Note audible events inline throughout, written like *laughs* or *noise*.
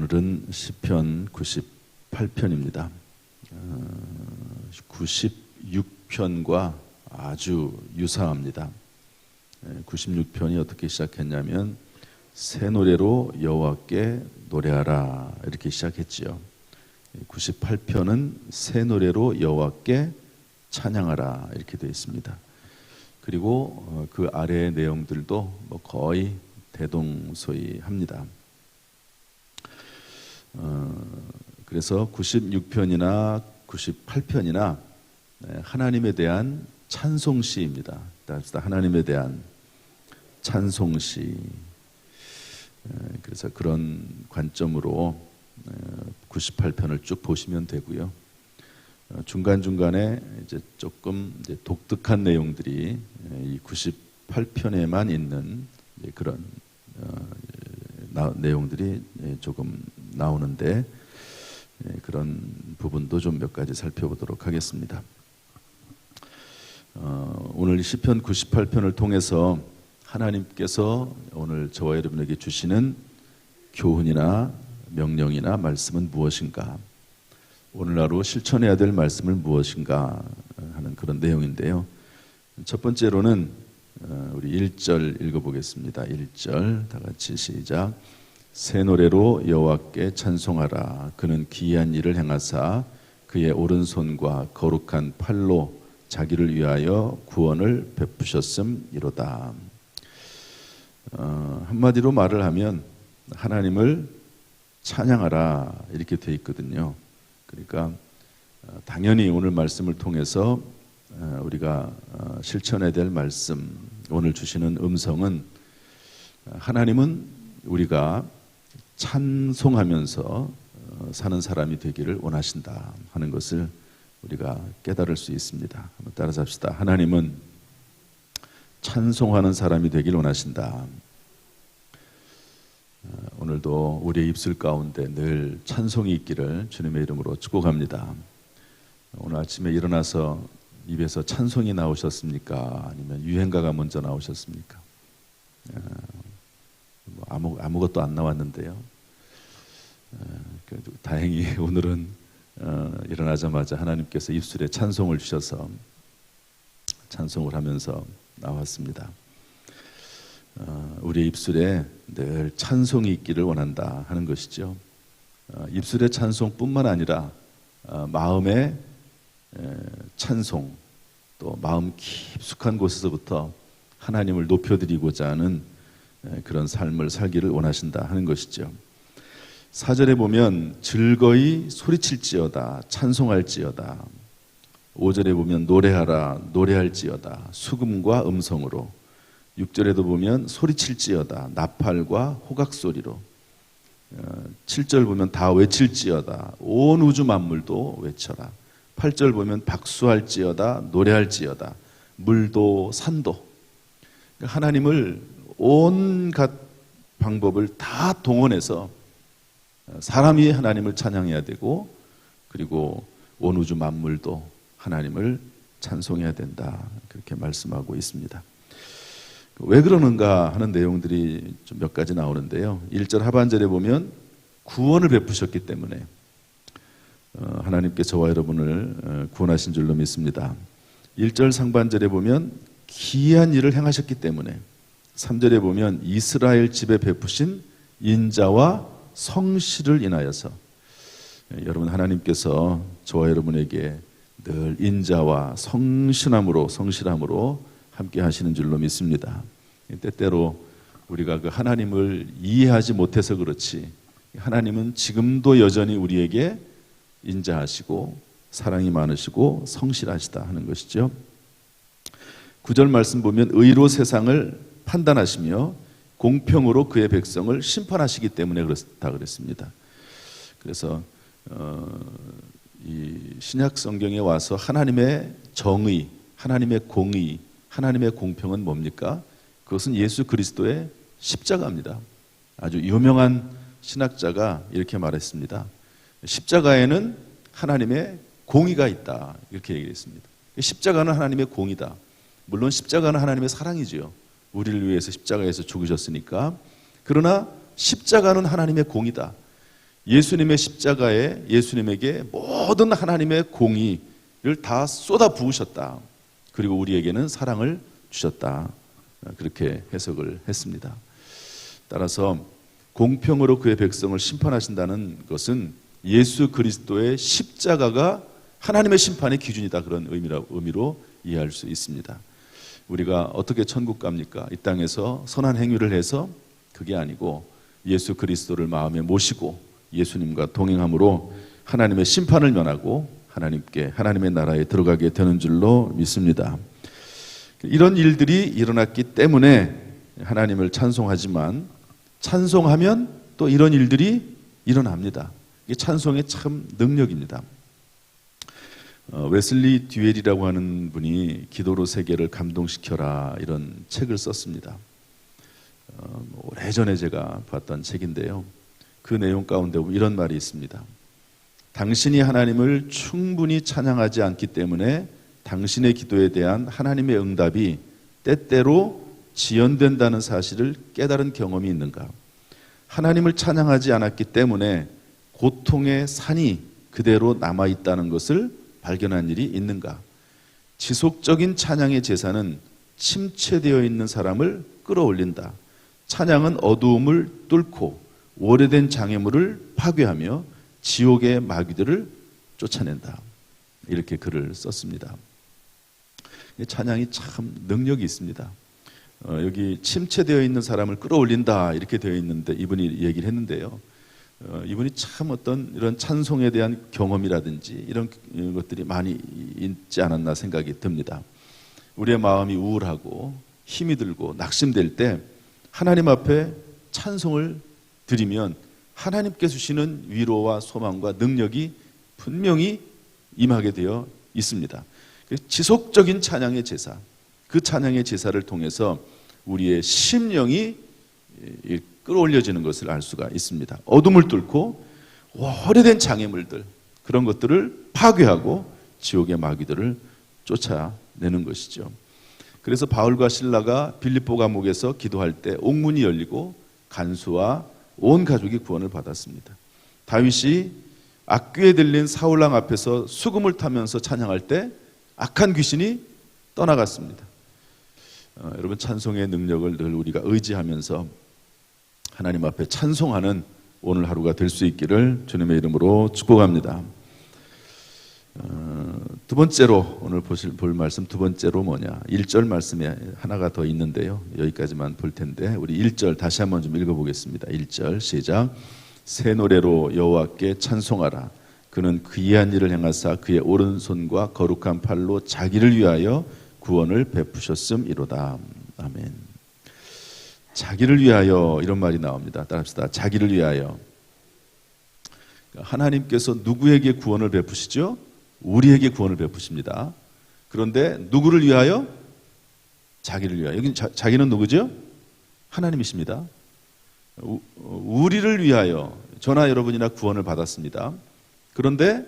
오늘은 시편 98편입니다. 96편과 아주 유사합니다. 96편이 어떻게 시작했냐면 새 노래로 여호와께 노래하라 이렇게 시작했지요. 98편은 새 노래로 여호와께 찬양하라 이렇게 되어 있습니다. 그리고 어, 그 아래의 내용들도 뭐 거의 대동소이합니다. 어, 그래서 96편이나 98편이나 하나님에 대한 찬송시입니다. 하나님에 대한 찬송시. 그래서 그런 관점으로 98편을 쭉 보시면 되고요. 어, 중간 중간에 이제 조금 이제 독특한 내용들이 이 98편에만 있는 그런 어, 내용들이 조금 나오는데 그런 부분도 좀 몇 가지 살펴보도록 하겠습니다. 어, 오늘 시편 98편을 통해서 하나님께서 오늘 저와 여러분에게 주시는 교훈이나 명령이나 말씀은 무엇인가? 오늘 하루 실천해야 될 말씀을 무엇인가 하는 그런 내용인데요. 첫 번째로는 어, 우리 1절 읽어보겠습니다. 1절 다 같이 시작. 새 노래로 여호와께 찬송하라. 그는 기이한 일을 행하사 그의 오른손과 거룩한 팔로 자기를 위하여 구원을 베푸셨음이로다. 어, 한마디로 말을 하면 하나님을 찬양하라 이렇게 돼 있거든요. 그러니까 어, 당연히 오늘 말씀을 통해서 어, 우리가 어, 실천해야 될 말씀, 오늘 주시는 음성은 하나님은 우리가 찬송하면서 사는 사람이 되기를 원하신다 하는 것을 우리가 깨달을 수 있습니다. 한번 따라서 합시다. 하나님은 찬송하는 사람이 되길 원하신다. 오늘도 우리의 입술 가운데 늘 찬송이 있기를 주님의 이름으로 축복합니다. 오늘 아침에 일어나서 입에서 찬송이 나오셨습니까? 아니면 유행가가 먼저 나오셨습니까? 뭐 아무 아무것도 안 나왔는데요. 다행히 *laughs* 오늘은 어, 일어나자마자 하나님께서 입술에 찬송을 주셔서 찬송을 하면서 나왔습니다. 어, 우리의 입술에 늘 찬송이 있기를 원한다 하는 것이죠. 어, 입술의 찬송뿐만 아니라 어, 마음의 찬송 또 마음 깊숙한 곳에서부터 하나님을 높여드리고자 하는 그런 삶을 살기를 원하신다 하는 것이죠. 사절에 보면 즐거이 소리칠지어다 찬송할지어다. 5절에 보면 노래하라 노래할지어다. 수금과 음성으로. 6절에도 보면 소리칠지어다 나팔과 호각 소리로. 7절 어, 보면 다 외칠지어다. 온 우주 만물도 외쳐라. 8절 보면 박수할지어다 노래할지어다. 물도 산도. 그러니까 하나님을 온갖 방법을 다 동원해서 사람이 하나님을 찬양해야 되고 그리고 온 우주 만물도 하나님을 찬송해야 된다 그렇게 말씀하고 있습니다. 왜 그러는가 하는 내용들이 좀 몇 가지 나오는데요. 1절 하반절에 보면 구원을 베푸셨기 때문에 어, 하나님께 저와 여러분을 어, 구원하신 줄로 믿습니다. 1절 상반절에 보면 기이한 일을 행하셨기 때문에 3절에 보면 이스라엘 집에 베푸신 인자와 성실을 인하여서 예, 여러분 하나님께서 저와 여러분에게 늘 인자와 성실함으로 성실함으로 함께 하시는 줄로 믿습니다. 때때로 우리가 그 하나님을 이해하지 못해서 그렇지 하나님은 지금도 여전히 우리에게 인자하시고 사랑이 많으시고 성실하시다 하는 것이죠. 구절 말씀 보면 의로 세상을 판단하시며 공평으로 그의 백성을 심판하시기 때문에 그렇다 그랬습니다. 그래서 어, 이 신약 성경에 와서 하나님의 정의, 하나님의 공의, 하나님의 공평은 뭡니까? 그것은 예수 그리스도의 십자가입니다. 아주 유명한 신학자가 이렇게 말했습니다. 십자가에는 하나님의 공의가 있다. 이렇게 얘기했습니다. 십자가는 하나님의 공이다. 물론 십자가는 하나님의 사랑이지요. 우리를 위해서 십자가에서 죽으셨으니까. 그러나 십자가는 하나님의 공이다. 예수님의 십자가에 예수님에게 모든 하나님의 공의를 다 쏟아 부으셨다. 그리고 우리에게는 사랑을 주셨다. 그렇게 해석을 했습니다. 따라서 공평으로 그의 백성을 심판하신다는 것은 예수 그리스도의 십자가가 하나님의 심판의 기준이다 그런 의미로 이해할 수 있습니다. 우리가 어떻게 천국 갑니까? 이 땅에서 선한 행위를 해서 그게 아니고 예수 그리스도를 마음에 모시고 예수님과 동행함으로 하나님의 심판을 면하고 하나님께 하나님의 나라에 들어가게 되는 줄로 믿습니다. 이런 일들이 일어났기 때문에 하나님을 찬송하지만 찬송하면 또 이런 일들이 일어납니다. 이게 찬송의 참 능력입니다. 어, 웨슬리 듀엘이라고 하는 분이 기도로 세계를 감동시켜라 이런 책을 썼습니다. 어, 오래전에 제가 봤던 책인데요. 그 내용 가운데 이런 말이 있습니다. 당신이 하나님을 충분히 찬양하지 않기 때문에 당신의 기도에 대한 하나님의 응답이 때때로 지연된다는 사실을 깨달은 경험이 있는가? 하나님을 찬양하지 않았기 때문에 고통의 산이 그대로 남아 있다는 것을 발견한 일이 있는가? 지속적인 찬양의 제사는 침체되어 있는 사람을 끌어올린다. 찬양은 어두움을 뚫고 오래된 장애물을 파괴하며 지옥의 마귀들을 쫓아낸다. 이렇게 글을 썼습니다. 찬양이 참 능력이 있습니다. 어, 여기 침체되어 있는 사람을 끌어올린다 이렇게 되어 있는데 이분이 얘기를 했는데요. 어, 이분이 참 어떤 이런 찬송에 대한 경험이라든지 이런 것들이 많이 있지 않았나 생각이 듭니다. 우리의 마음이 우울하고 힘이 들고 낙심될 때 하나님 앞에 찬송을 드리면 하나님께 주시는 위로와 소망과 능력이 분명히 임하게 되어 있습니다. 지속적인 찬양의 제사, 그 찬양의 제사를 통해서 우리의 심령이 끌어올려지는 것을 알 수가 있습니다. 어둠을 뚫고 오래된 장애물들 그런 것들을 파괴하고 지옥의 마귀들을 쫓아내는 것이죠. 그래서 바울과 신라가 빌립보 감옥에서 기도할 때 옥문이 열리고 간수와 온 가족이 구원을 받았습니다. 다윗이 악귀에 들린 사울랑 앞에서 수금을 타면서 찬양할 때 악한 귀신이 떠나갔습니다. 어, 여러분 찬송의 능력을 늘 우리가 의지하면서 하나님 앞에 찬송하는 오늘 하루가 될 수 있기를 주님의 이름으로 축복합니다. 어, 두 번째로 오늘 보실 볼 말씀 두 번째로 뭐냐? 1절 말씀에 하나가 더 있는데요. 여기까지만 볼 텐데 우리 1절 다시 한번 좀 읽어 보겠습니다. 1절 시작. 새 노래로 여호와께 찬송하라. 그는 그이한 일을 행하사 그의 오른손과 거룩한 팔로 자기를 위하여 구원을 베푸셨음이로다. 아멘. 자기를 위하여 이런 말이 나옵니다. 따라합시다. 자기를 위하여. 하나님께서 누구에게 구원을 베푸시죠? 우리에게 구원을 베푸십니다. 그런데 누구를 위하여? 자기를 위하여. 여기 자, 기는 누구죠? 하나님이십니다. 우리를 위하여 저나 여러분이나 구원을 받았습니다. 그런데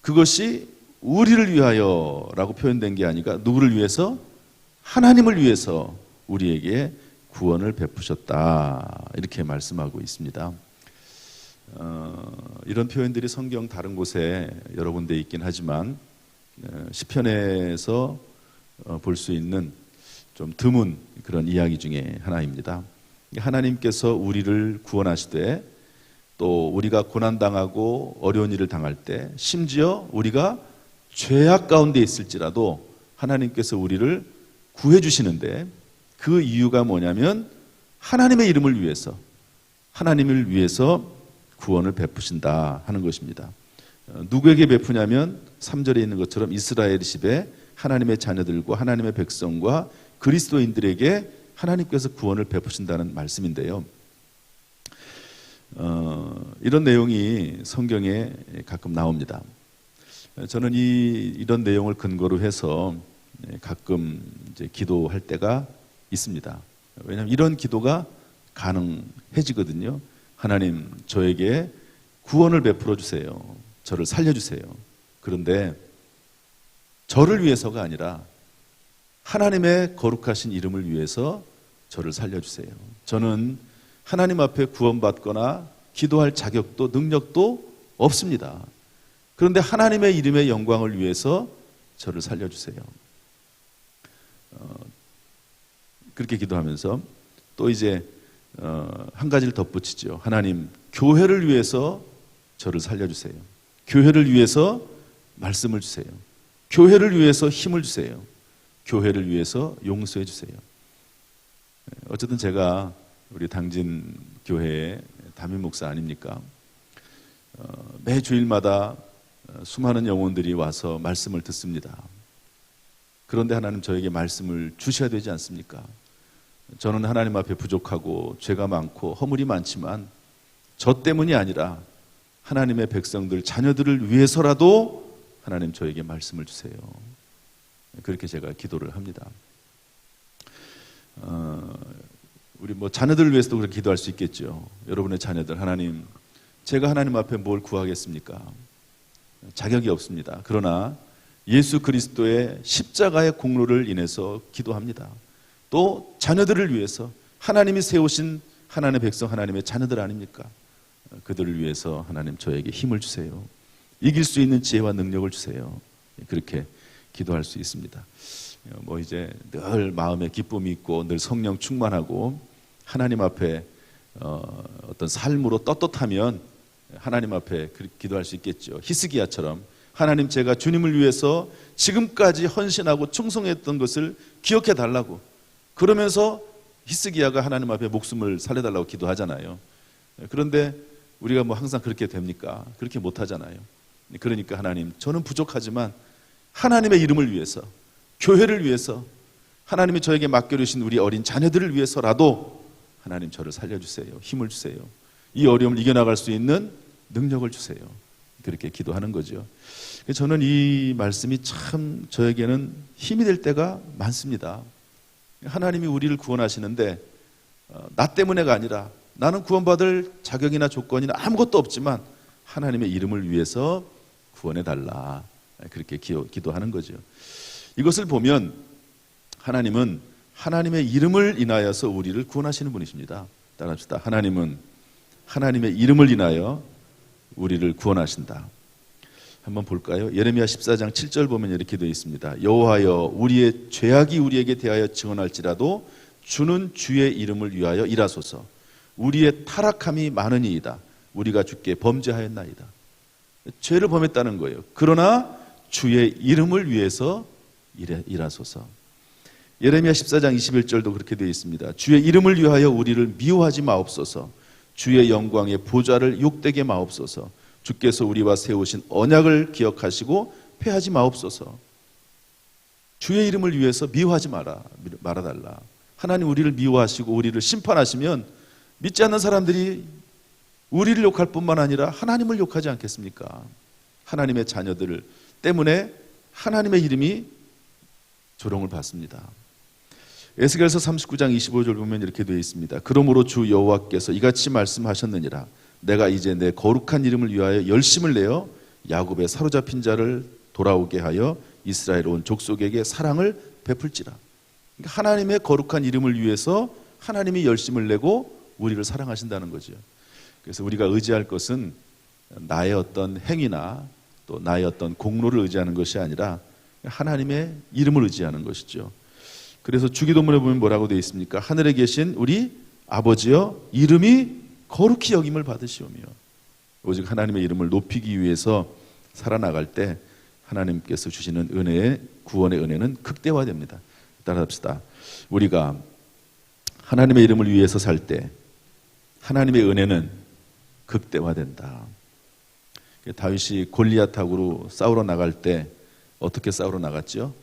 그것이 우리를 위하여라고 표현된 게 아니라 누구를 위해서? 하나님을 위해서 우리에게 구원을 베푸셨다. 이렇게 말씀하고 있습니다. 어, 이런 표현들이 성경 다른 곳에 여러 군데 있긴 하지만 어, 시편에서 어, 볼수 있는 좀 드문 그런 이야기 중에 하나입니다. 하나님께서 우리를 구원하시되 또 우리가 고난 당하고 어려운 일을 당할 때 심지어 우리가 죄악 가운데 있을지라도 하나님께서 우리를 구해 주시는데 그 이유가 뭐냐면 하나님의 이름을 위해서 하나님을 위해서 구원을 베푸신다 하는 것입니다. 어, 누구에게 베푸냐면 3절에 있는 것처럼 이스라엘 집에 하나님의 자녀들과 하나님의 백성과 그리스도인들에게 하나님께서 구원을 베푸신다는 말씀인데요. 어, 이런 내용이 성경에 가끔 나옵니다. 저는 이 이런 내용을 근거로 해서 가끔 이제 기도할 때가 있습니다. 왜냐하면 이런 기도가 가능해지거든요. 하나님, 저에게 구원을 베풀어 주세요. 저를 살려 주세요. 그런데 저를 위해서가 아니라 하나님의 거룩하신 이름을 위해서 저를 살려 주세요. 저는 하나님 앞에 구원받거나 기도할 자격도 능력도 없습니다. 그런데 하나님의 이름의 영광을 위해서 저를 살려주세요. 어, 그렇게 기도하면서 또 이제 어, 한 가지를 덧붙이죠. 하나님, 교회를 위해서 저를 살려주세요. 교회를 위해서 말씀을 주세요. 교회를 위해서 힘을 주세요. 교회를 위해서 용서해 주세요. 어쨌든 제가 우리 당진 교회의 담임 목사 아닙니까? 어, 매 주일마다 어, 수많은 영혼들이 와서 말씀을 듣습니다. 그런데 하나님 저에게 말씀을 주셔야 되지 않습니까? 저는 하나님 앞에 부족하고 죄가 많고 허물이 많지만 저 때문이 아니라 하나님의 백성들, 자녀들을 위해서라도 하나님 저에게 말씀을 주세요. 그렇게 제가 기도를 합니다. 어, 우리 뭐 자녀들을 위해서도 그렇게 기도할 수 있겠죠. 여러분의 자녀들 하나님 제가 하나님 앞에 뭘 구하겠습니까? 자격이 없습니다. 그러나 예수 그리스도의 십자가의 공로를 인해서 기도합니다. 또 자녀들을 위해서 하나님이 세우신 하나님의 백성 하나님의 자녀들 아닙니까? 그들을 위해서 하나님 저에게 힘을 주세요. 이길 수 있는 지혜와 능력을 주세요. 그렇게 기도할 수 있습니다. 뭐 이제 늘 마음에 기쁨이 있고 늘 성령 충만하고 하나님 앞에 어, 어떤 삶으로 떳떳하면 하나님 앞에 기도할 수 있겠죠. 히스기야처럼 하나님 제가 주님을 위해서 지금까지 헌신하고 충성했던 것을 기억해 달라고 그러면서 히스기야가 하나님 앞에 목숨을 살려달라고 기도하잖아요. 그런데 우리가 뭐 항상 그렇게 됩니까? 그렇게 못 하잖아요. 그러니까 하나님 저는 부족하지만 하나님의 이름을 위해서 교회를 위해서 하나님이 저에게 맡겨주신 우리 어린 자녀들을 위해서라도 하나님 저를 살려주세요. 힘을 주세요. 이 어려움을 이겨나갈 수 있는 능력을 주세요. 그렇게 기도하는 거죠. 저는 이 말씀이 참 저에게는 힘이 될 때가 많습니다. 하나님이 우리를 구원하시는데 어, 나 때문에가 아니라 나는 구원받을 자격이나 조건이나 아무것도 없지만 하나님의 이름을 위해서 구원해 달라. 그렇게 기도하는 거죠. 이것을 보면 하나님은 하나님의 이름을 인하여서 우리를 구원하시는 분이십니다. 따라합시다. 하나님은 하나님의 이름을 인하여 우리를 구원하신다. 한번 볼까요? 예레미야 14장 7절 보면 이렇게 되어 있습니다. 여호와여 우리의 죄악이 우리에게 대하여 증언할지라도 주는 주의 이름을 위하여 일하소서. 우리의 타락함이 많으니이다. 우리가 주께 범죄하였나이다. 죄를 범했다는 거예요. 그러나 주의 이름을 위해서 일하소서. 예레미야 14장 21절도 그렇게 되어 있습니다. 주의 이름을 위하여 우리를 미워하지 마옵소서. 주의 영광의 보좌를 욕되게 마옵소서. 주께서 우리와 세우신 언약을 기억하시고 패하지 마옵소서. 주의 이름을 위해서 미워하지 마라 말아달라. 하나님 우리를 미워하시고 우리를 심판하시면 믿지 않는 사람들이 우리를 욕할 뿐만 아니라 하나님을 욕하지 않겠습니까? 하나님의 자녀들 때문에 하나님의 이름이 조롱을 받습니다. 에스겔서 39장 25절 보면 이렇게 되어 있습니다. 그러므로 주 여호와께서 이같이 말씀하셨느니라. 내가 이제 내 거룩한 이름을 위하여 열심을 내어 야곱의 사로잡힌 자를 돌아오게 하여 이스라엘 온 족속에게 사랑을 베풀지라. 그러니까 하나님의 거룩한 이름을 위해서 하나님이 열심을 내고 우리를 사랑하신다는 거죠. 그래서 우리가 의지할 것은 나의 어떤 행위나 또 나의 어떤 공로를 의지하는 것이 아니라 하나님의 이름을 의지하는 것이죠. 그래서 주기도문에 보면 뭐라고 되어 있습니까? 하늘에 계신 우리 아버지여 이름이 거룩히 여김을 받으시오며 오직 하나님의 이름을 높이기 위해서 살아나갈 때 하나님께서 주시는 은혜의 구원의 은혜는 극대화됩니다. 따라합시다. 우리가 하나님의 이름을 위해서 살 때 하나님의 은혜는 극대화된다. 다윗이 골리앗하고 싸우러 나갈 때 어떻게 싸우러 나갔죠?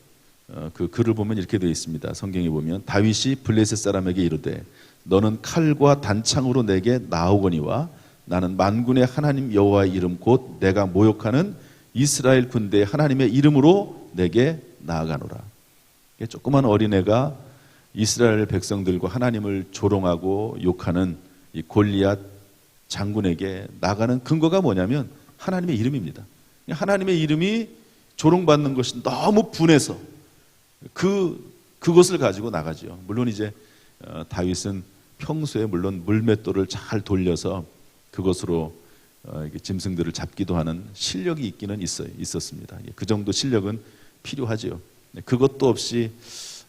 어, 그 글을 보면 이렇게 되어 있습니다. 성경에 보면 다윗이 블레셋 사람에게 이르되 너는 칼과 단창으로 내게 나오거니와 나는 만군의 하나님 여호와의 이름 곧 내가 모욕하는 이스라엘 군대의 하나님의 이름으로 내게 나아가노라. 조그만 어린애가 이스라엘 백성들과 하나님을 조롱하고 욕하는 이 골리앗 장군에게 나가는 근거가 뭐냐면 하나님의 이름입니다. 하나님의 이름이 조롱받는 것이 너무 분해서 그 그것을 가지고 나가죠. 물론 이제 어, 다윗은 평소에 물론 물맷돌을 잘 돌려서 그 그것으로 어, 짐승들을 잡기도 하는 실력이 있기는 있어요. 있었습니다. 예, 그 정도 실력은 필요하지요. 네, 그것도 없이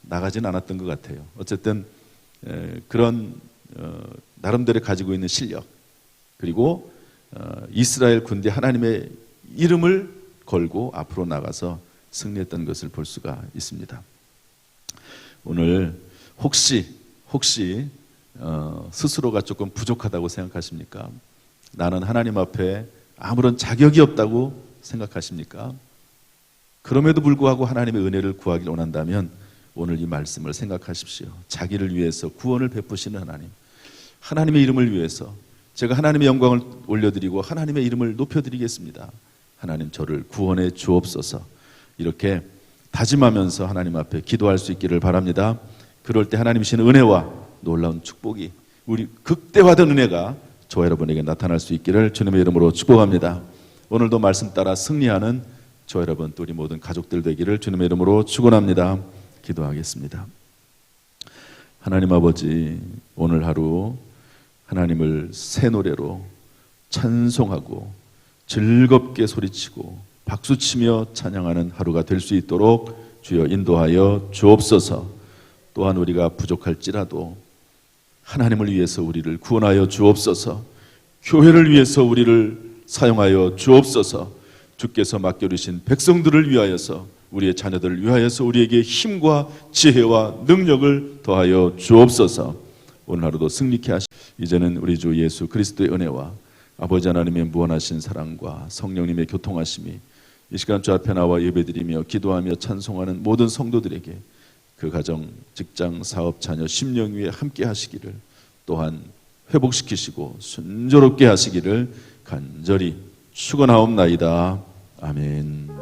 나가진 않았던 것 같아요. 어쨌든 에, 그런 어, 나름대로 가지고 있는 실력 그리고 어, 이스라엘 군대 하나님의 이름을 걸고 앞으로 나가서 승리했던 것을 볼 수가 있습니다. 오늘 혹시 혹시 어, 스스로가 조금 부족하다고 생각하십니까? 나는 하나님 앞에 아무런 자격이 없다고 생각하십니까? 그럼에도 불구하고 하나님의 은혜를 구하길 원한다면 오늘 이 말씀을 생각하십시오. 자기를 위해서 구원을 베푸시는 하나님. 하나님의 이름을 위해서 제가 하나님의 영광을 올려드리고 하나님의 이름을 높여드리겠습니다. 하나님 저를 구원해 주옵소서. 이렇게 다짐하면서 하나님 앞에 기도할 수 있기를 바랍니다. 그럴 때 하나님 주시는 은혜와 놀라운 축복이 우리 극대화된 은혜가 저와 여러분에게 나타날 수 있기를 주님의 이름으로 축복합니다. 오늘도 말씀 따라 승리하는 저 여러분 또 우리 모든 가족들 되기를 주님의 이름으로 축원합니다. 기도하겠습니다. 하나님 아버지 오늘 하루 하나님을 새 노래로 찬송하고 즐겁게 소리치고 박수치며 찬양하는 하루가 될 수 있도록 주여 인도하여 주옵소서. 또한 우리가 부족할지라도 하나님을 위해서 우리를 구원하여 주옵소서. 교회를 위해서 우리를 사용하여 주옵소서. 주께서 맡겨주신 백성들을 위하여서 우리의 자녀들을 위하여서 우리에게 힘과 지혜와 능력을 더하여 주옵소서. 오늘 하루도 승리케 하시. 이제는 우리 주 예수 그리스도의 은혜와 아버지 하나님의 무한하신 사랑과 성령님의 교통하심이 이 시간 주 앞에 나와 예배드리며 기도하며 찬송하는 모든 성도들에게 그 가정, 직장, 사업, 자녀, 심령 위에 함께 하시기를 또한 회복시키시고 순조롭게 하시기를 간절히 축원하옵나이다. 아멘.